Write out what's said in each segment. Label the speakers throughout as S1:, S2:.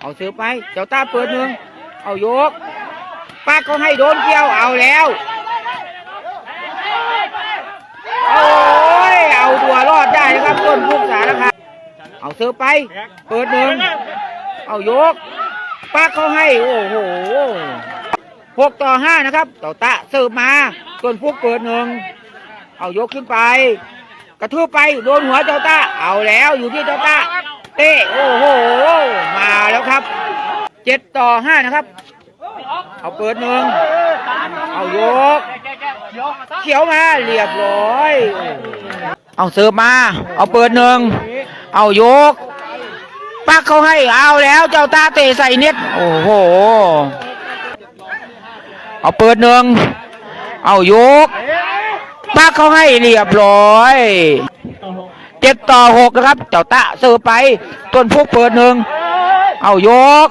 S1: เอาซื้อไป เจ้าตาเปิดหนึ่งเอายกป้าเขาให้โดนเกี่ยวเอาแล้วโอ้ยเอาตัวรอดได้นะครับต้นพุกสารคามเอาซื้อไป เปิดหนึ่งเอายกป้าเขาให้โอ้โหหกต่อห้านะครับเจ้าตะเสิร์ฟมาต้นพุกเปิดหนึ่งเอายกขึ้นไป กระทืบไปโดนหัวเจ้าตาเอาแล้วอยู่ที่เจ้าตา เตะโอ้โหมาแล้วครับเจ็ดต่อห้านะครับ เอาเปิดหนึ่งเอายก เขียวมาเรียบร้อย เอาเสิร์ฟมา เอาเปิดหนึ่งเอายก ปักเขาให้เอาแล้วเจ้าตาเตะใส่เน็ตโอ้โห เอาเปิดหนึ่งเอายก ปักเขาให้เรียบร้อย เจ็ดต่อหกนะครับ เจ้าตะเสิร์ฟไป ต้นพวกเปิดหนึ่ง เอายก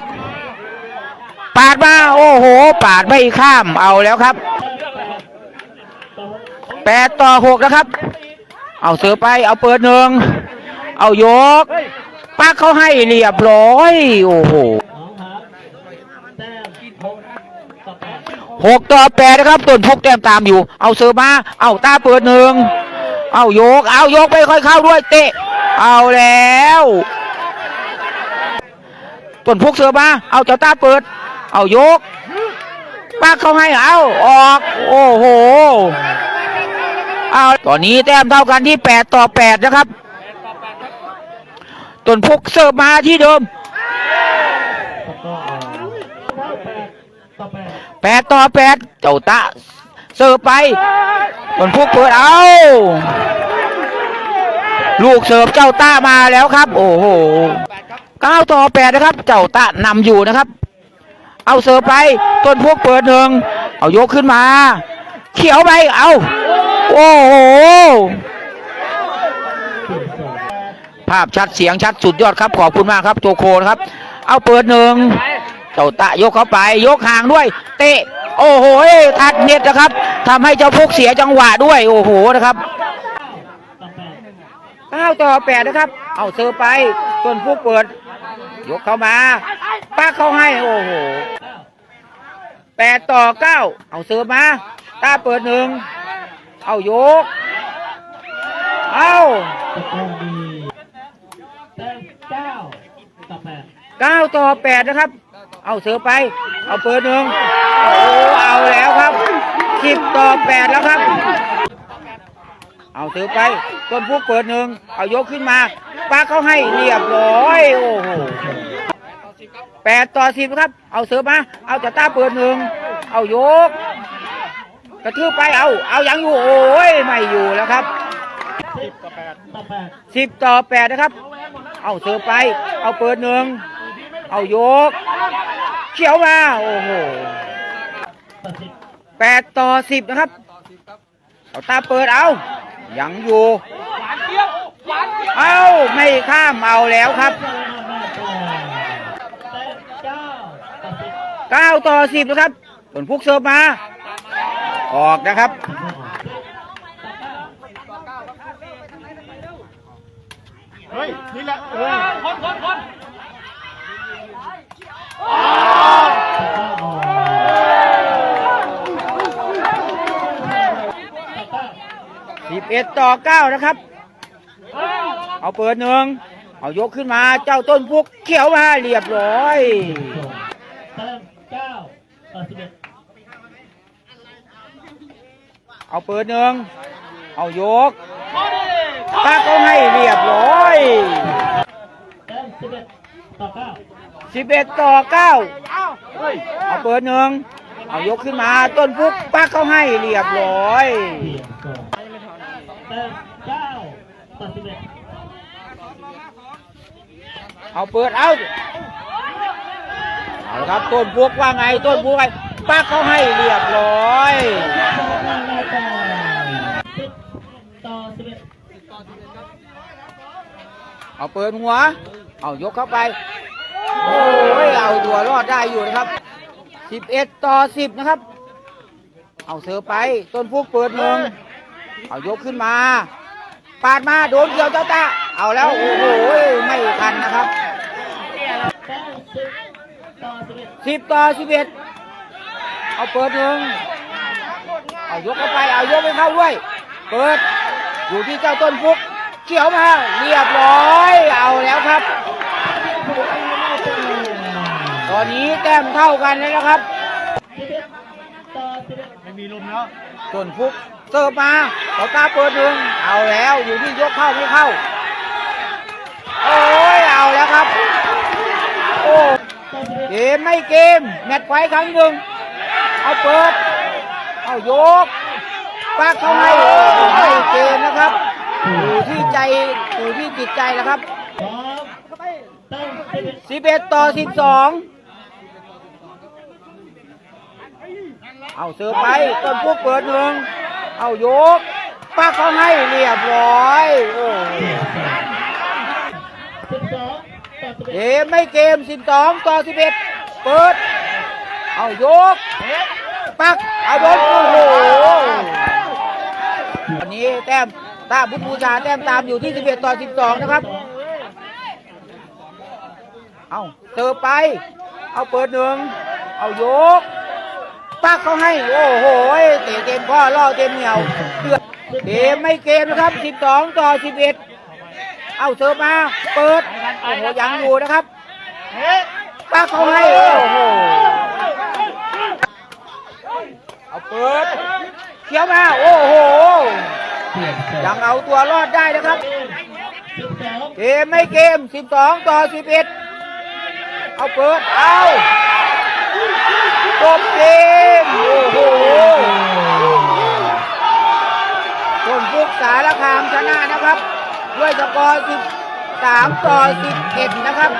S1: ปาดมา โอ้โห ปาดไม่ข้าม เอาแล้วครับแปดต่อหกนะครับ เอาเสิร์ฟไป เอาเปิดหนึ่ง เอายก ปักเขาให้เรียบร้อย โอ้โห
S2: หกต่อแปด
S1: นะครับต้นพกแต้มตามอยู่ เอาเสือมา เอาตาเปิดหนึ่ง เอาโยก เอาโยกไปค่อยเข้าด้วย เตะ เอาแล้วต้นพุกเสือมา เอาเจ้าตาเปิด เอาโยกป้าเข้าให้ เอาออก โอ้โห เอาตอนนี้แต้มเท่ากันที่แปดต่อแปดนะครับต้นพุกเสิร์ฟมาที่เดิม
S2: แปดต่อแปด
S1: แปดต่อแปดเจ้าตะ เสิร์ฟไปบนพวกเปิดเอาลูกเสิร์ฟเจ้าต้ามาแล้วครับ โอ้โหเก้าต่อแปดนะครับ เจ้าตะนำอยู่นะครับ เอาเสิร์ฟไป ต้นพวกเปิดหนึ่งเอายกขึ้นมา เขียวไปเอาโอ้โหภาพชัดเสียงชัดสุดยอดครับ ขอบคุณมากครับโจโคนะครับ เอาเปิดหนึ่งเจ้าตะยกเข้าไป ยกห่างด้วย เตะ โอ้โหทัดเน็ตนะครับทำให้เจ้าพวกเสียจังหวะด้วย โอ้โหนะครับเก้าต่อแปดนะครับ เอาเซอร์ไปต้นพวกเปิด ยกเข้ามาป้าเข้าให้ โอ้โหแปดต่อเก้าเอาเซอร์มาตาเปิดหนึ่งเอายก เอา
S2: เก้าต่อแปด
S1: นะครับ เอาเสือไป เอาเปิดหนึ่งโอ้เอาแล้วครับสิบต่อแปดแล้วครับ เอาเสือไปต้นพวกเปิดหนึ่งเอายกขึ้นมาป้าเขาให้เรียบร้อยโอ้โหแปดต่อสิบครับ เอาเสือมา เอาจัตตาเปิดหนึ่งเอายก กระทืบไปเอา เอายังอยู่ โอ้ยไม่อยู่แล้วครับ
S2: สิบต่อแปดต่อแปด
S1: สิบต่อแปดนะครับ เอาเสือไป เอาเปิดหนึ่งเอายก เขียวมา โอ้โหแปดต่อสิบนะครับ เอาตาเปิดเอา ยังอยู่ เอาไม่ข้ามเอาแล้วครับ
S2: เก้าต่อสิบ
S1: นะครับส่วนพุกเสิร์ฟมา ออกนะครับ
S3: เฮ้ยนี่แหละเออ
S2: ต่อเก้าออกต่อเก้า
S1: สิบเอ็ดต่อเก้านะครับ เอาเปิดหนึ่งเอายกขึ้นมาเจ้าต้นพุกเขียวมาเรียบร้อย
S2: เอา
S1: เปิดหนึ่งเอายกป้าเขาให้เรียบร้อย
S2: แต้มสิบเอ็ดต่อเก้า
S1: เอาเปิดหนึ่งเอายกขึ้นมาต้นพุกป้าเขาให้เรียบร้อย
S2: เอา
S1: เปิดเอาเอาครับต้นพวกว่าไงต้นพวกไงป้าเขาให้เรียบร้อย
S2: เอา
S1: เปิดหัว เอายกเข้าไปโอ้าตัวรอดได้อยู่นะครับสิบเอ็ดต่อสิบนะครับ เอาเสือไป ต้นพวกเปิดหนึ่งเอายกขึ้นมา ปาดมาโดนเกี่ยวเจ้าตาเอาแล้ว โอ้โห ไม่ทันนะครับ
S2: แต้มสิบต่อสิบเอ็ด
S1: เอาเปิดหนึ่งเอายกเข้าไป เอายกไปเข้าด้วย เปิด อยู่ที่เจ้าต้นฟุกเขี่ยวมา เรียบร้อย เอาแล้วครับ อนนี้แต้มเท่ากันแล้วนะครับ
S2: สิบเอ็ดต่อสิบเอ็ด
S3: ไม่มีลมแล้ว
S1: ต้นฟุกเสิร์ฟมาต่อตาเปิดหนึ่งเอาแล้วอยู่ที่ยกเข้าไม่เข้า โอ้ยเอาแล้วครับ โอ้
S2: ต่อสิบเอ็ด
S1: เกมไม่เกมแมตช์ไฟท์ครั้งหนึ่งเอาเปิด เอายกปากเขาให้ไม่เกมนะครับอยู่ที่ใจอยู่ที่จิตใจนะครับ
S2: สองต่อสิบเอ็ด
S1: 11 ต่อ 12 เอาเสือไปต้นพวกเปิดหนึ่งเอายกปากเขาให้เรียบร้อยโอ้
S2: สิบสองต่อสิบ
S1: เอ็
S2: ด
S1: เปิด เอายก ปักเอาบอลโอ้โหวันนี้แต้มตาบุญบูชาแต้มตามอยู่ที่11ต่อ12นะครับ เอาเติมไป เอาเปิดหนึ่งเอายก ปักเขาให้ โอ้โหเตะเต็มข้อล่อเต็มเหนียวเดือดเกมไม่เกมนะครับ 12 ต่อ 11 เอาเสิร์ฟมา เปิด โอ้โหยังอยู่นะครับปักเขาให้ โอ้โห เอาเปิดเขียวมา โอ้โห
S2: ยัง
S1: เอาตัวรอดได้นะครับ เกมไม่เกม 12 ต่อ 11 เอาเปิด เอาจบเกม โอ้โหคนฟุกสาร คามชนะนะครับสามตอร์13ต่อ11นะครับ